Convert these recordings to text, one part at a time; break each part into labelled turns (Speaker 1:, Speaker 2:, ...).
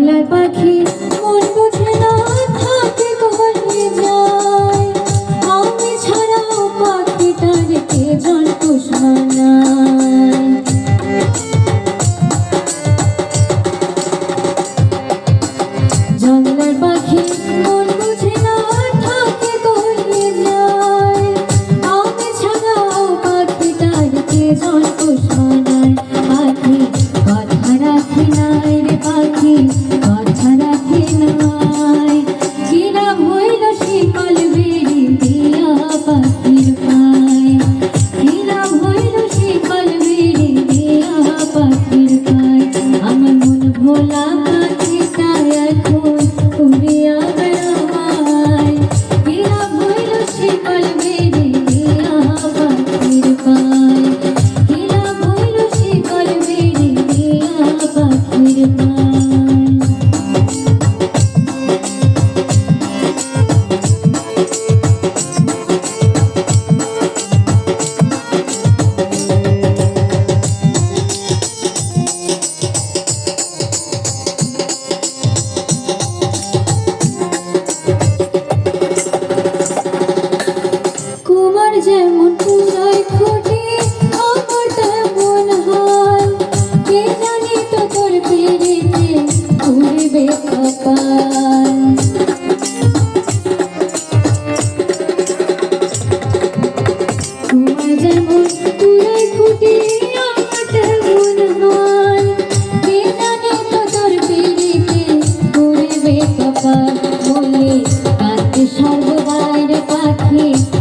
Speaker 1: বাংলার পাখি, মন বোঝে না, থাকে কোথায় যায়। আমি ছাড়াও পাখিটার কে জন কুষ্মানায় জঙ্গলের পাখি, মন বোঝে না, থাকে কোথায় যায়। আমি ছাড়াও পাখিটার কে জন কুষ্মানায় রাখে, কথা রাখে নাই। চিরা হইল শিকল বেরি দিয়া পাখির পায়। চিরা হইল শিকল বেরি দিয়া পাখির পায়। আমার মন ভোলা পাখি তাই এখন উড়িয়া বেড়ায় চিরা হইল শিকল বেরি দিয়া পাখির পায়। চিরা হইল শিকল বেরি দিয়া পাখির পায়। তোমার যেমন পুরায় খুঁটি আমার তেমন হাল কে জানি তো তোর পেরেতে ঘুরবে কপাল?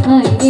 Speaker 1: পাখি